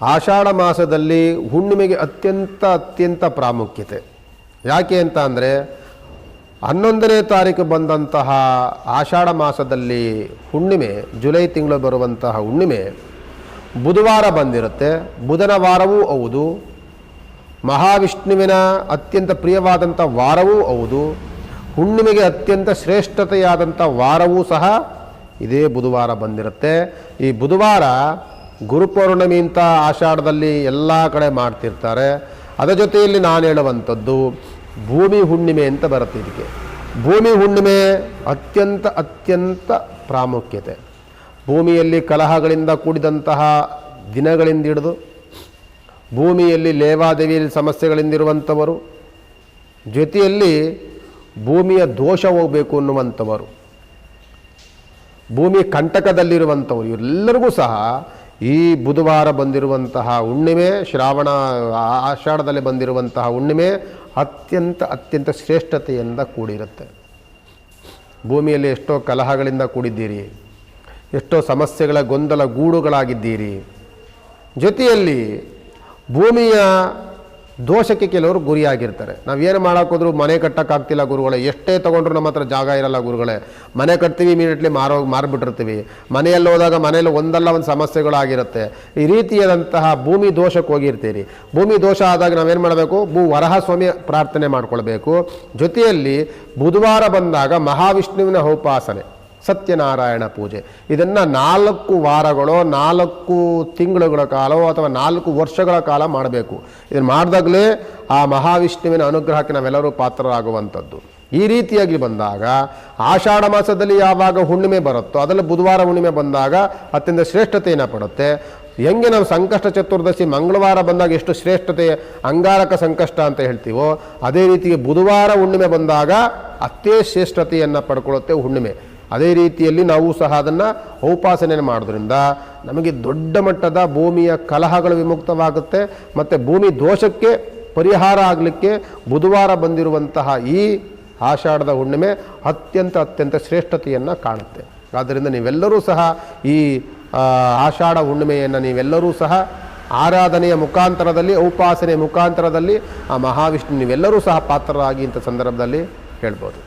ಆಷಾಢ ಮಾಸದಲ್ಲಿ ಹುಣ್ಣಿಮೆಗೆ ಅತ್ಯಂತ ಅತ್ಯಂತ ಪ್ರಾಮುಖ್ಯತೆ. ಯಾಕೆ ಅಂತ ಅಂದರೆ, ಹನ್ನೊಂದನೇ ತಾರೀಕು ಬಂದಂತಹ ಆಷಾಢ ಮಾಸದಲ್ಲಿ ಹುಣ್ಣಿಮೆ, ಜುಲೈ ತಿಂಗಳು ಬರುವಂತಹ ಹುಣ್ಣಿಮೆ ಬುಧವಾರ ಬಂದಿರುತ್ತೆ. ಬುಧನ ವಾರವೂ ಹೌದು, ಮಹಾವಿಷ್ಣುವಿನ ಅತ್ಯಂತ ಪ್ರಿಯವಾದಂಥ ವಾರವೂ ಹೌದು, ಹುಣ್ಣಿಮೆಗೆ ಅತ್ಯಂತ ಶ್ರೇಷ್ಠತೆಯಾದಂಥ ವಾರವೂ ಸಹ ಇದೇ ಬುಧವಾರ ಬಂದಿರುತ್ತೆ. ಈ ಬುಧವಾರ ಗುರುಪೌರ್ಣಮಿ ಅಂತ ಆಷಾಢದಲ್ಲಿ ಎಲ್ಲ ಕಡೆ ಮಾಡ್ತಿರ್ತಾರೆ. ಅದರ ಜೊತೆಯಲ್ಲಿ ನಾನು ಹೇಳುವಂಥದ್ದು, ಭೂಮಿ ಹುಣ್ಣಿಮೆ ಅಂತ ಬರುತ್ತೆ ಇದಕ್ಕೆ ಭೂಮಿ ಹುಣ್ಣಿಮೆ ಅತ್ಯಂತ ಅತ್ಯಂತ ಪ್ರಾಮುಖ್ಯತೆ. ಭೂಮಿಯಲ್ಲಿ ಕಲಹಗಳಿಂದ ಕೂಡಿದಂತಹ ದಿನಗಳಿಂದ ಹಿಡಿದು, ಭೂಮಿಯಲ್ಲಿ ಲೇವಾದೇವಿಯಲ್ಲಿ ಸಮಸ್ಯೆಗಳಿಂದಿರುವಂಥವರು ಜೊತೆಯಲ್ಲಿ ಭೂಮಿಯ ದೋಷ ಹೋಗಬೇಕು ಅನ್ನುವಂಥವರು, ಭೂಮಿ ಕಂಟಕದಲ್ಲಿರುವಂಥವರು, ಇವರೆಲ್ಲರಿಗೂ ಸಹ ಈ ಬುಧವಾರ ಬಂದಿರುವಂತಹ ಹುಣ್ಣಿಮೆ, ಶ್ರಾವಣ ಆಷಾಢದಲ್ಲಿ ಬಂದಿರುವಂತಹ ಹುಣ್ಣಿಮೆ ಅತ್ಯಂತ ಅತ್ಯಂತ ಶ್ರೇಷ್ಠತೆಯಿಂದ ಕೂಡಿರುತ್ತೆ. ಭೂಮಿಯಲ್ಲಿ ಎಷ್ಟೋ ಕಲಹಗಳಿಂದ ಕೂಡಿದ್ದೀರಿ, ಎಷ್ಟೋ ಸಮಸ್ಯೆಗಳ ಗೊಂದಲ ಗೂಡುಗಳಾಗಿದ್ದೀರಿ ಜೊತೆಯಲ್ಲಿ ಭೂಮಿಯ ದೋಷಕ್ಕೆ ಕೆಲವರು ಗುರಿಯಾಗಿರ್ತಾರೆ. ಏನು ಮಾಡೋಕ್ಕೋದ್ರೂ ಮನೆ ಕಟ್ಟೋಕ್ಕಾಗ್ತಿಲ್ಲ ಗುರುಗಳೇ. ಎಷ್ಟೇ ತೊಗೊಂಡ್ರು ನಮ್ಮ ಹತ್ರ ಜಾಗ ಇರಲ್ಲ ಗುರುಗಳೇ. ಮನೆ ಕಟ್ತೀವಿ ಇಮಿಡಿಯೇಟ್ಲಿ ಮಾರೋ, ಮಾರಿಬಿಟ್ಟಿರ್ತೀವಿ. ಮನೆಯಲ್ಲಿ ಹೋದಾಗ ಮನೆಯಲ್ಲಿ ಒಂದಲ್ಲ ಒಂದು ಸಮಸ್ಯೆಗಳಾಗಿರುತ್ತೆ. ಈ ರೀತಿಯಾದಂತಹ ಭೂಮಿ ದೋಷಕ್ಕೆ ಹೋಗಿರ್ತೀರಿ. ಭೂಮಿ ದೋಷ ಆದಾಗ ನಾವೇನು ಮಾಡಬೇಕು? ಭೂ ವರಹ ಸ್ವಾಮಿ ಪ್ರಾರ್ಥನೆ ಮಾಡ್ಕೊಳ್ಬೇಕು. ಜೊತೆಯಲ್ಲಿ ಬುಧವಾರ ಬಂದಾಗ ಮಹಾವಿಷ್ಣುವಿನ ಉಪಾಸನೆ. ಸತ್ಯನಾರಾಯಣ ಪೂಜೆ. ಇದನ್ನು ನಾಲ್ಕು ವಾರಗಳೋ, ನಾಲ್ಕು ತಿಂಗಳುಗಳ ಕಾಲವೋ ಅಥವಾ ನಾಲ್ಕು ವರ್ಷಗಳ ಕಾಲ ಮಾಡಬೇಕು. ಇದನ್ನು ಮಾಡಿದಾಗಲೇ ಆ ಮಹಾವಿಷ್ಣುವಿನ ಅನುಗ್ರಹಕ್ಕೆ ನಾವೆಲ್ಲರೂ ಪಾತ್ರರಾಗುವಂಥದ್ದು. ಈ ರೀತಿಯಾಗಿ ಬಂದಾಗ, ಆಷಾಢ ಮಾಸದಲ್ಲಿ ಯಾವಾಗ ಹುಣ್ಣಿಮೆ ಬರುತ್ತೋ, ಅದರಲ್ಲಿ ಬುಧವಾರ ಹುಣ್ಣಿಮೆ ಬಂದಾಗ ಅತ್ಯಂತ ಶ್ರೇಷ್ಠತೆಯನ್ನು ಪಡುತ್ತೆ. ಹೆಂಗೆ ನಾವು ಸಂಕಷ್ಟ ಚತುರ್ದಶಿ ಮಂಗಳವಾರ ಬಂದಾಗ ಎಷ್ಟು ಶ್ರೇಷ್ಠತೆ, ಅಂಗಾರಕ ಸಂಕಷ್ಟ ಅಂತ ಹೇಳ್ತೀವೋ, ಅದೇ ರೀತಿಗೆ ಬುಧವಾರ ಹುಣ್ಣಿಮೆ ಬಂದಾಗ ಅತ್ಯೇ ಶ್ರೇಷ್ಠತೆಯನ್ನು ಪಡ್ಕೊಳ್ಳುತ್ತೆ ಹುಣ್ಣಿಮೆ. ಅದೇ ರೀತಿಯಲ್ಲಿ ನಾವು ಸಹ ಅದನ್ನು ಔಪಾಸನೆ ಮಾಡೋದ್ರಿಂದ ನಮಗೆ ದೊಡ್ಡ ಮಟ್ಟದ ಭೂಮಿಯ ಕಲಹಗಳು ವಿಮುಕ್ತವಾಗುತ್ತೆ, ಮತ್ತು ಭೂಮಿ ದೋಷಕ್ಕೆ ಪರಿಹಾರ ಆಗಲಿಕ್ಕೆ ಬುಧವಾರ ಬಂದಿರುವಂತಹ ಈ ಆಷಾಢದ ಹುಣ್ಣಿಮೆ ಅತ್ಯಂತ ಅತ್ಯಂತ ಶ್ರೇಷ್ಠತೆಯನ್ನು ಕಾಣುತ್ತೆ. ಆದ್ದರಿಂದ ನೀವೆಲ್ಲರೂ ಸಹ ಈ ಆಷಾಢ ಹುಣ್ಣಿಮೆಯನ್ನು ನೀವೆಲ್ಲರೂ ಸಹ ಆರಾಧನೆಯ ಮುಖಾಂತರದಲ್ಲಿ ಔಪಾಸನೆಯ ಮುಖಾಂತರದಲ್ಲಿ ಆ ಮಹಾವಿಷ್ಣು ನೀವೆಲ್ಲರೂ ಸಹ ಪಾತ್ರರಾಗಿ ಇಂಥ ಸಂದರ್ಭದಲ್ಲಿ ಹೇಳ್ಬೋದು.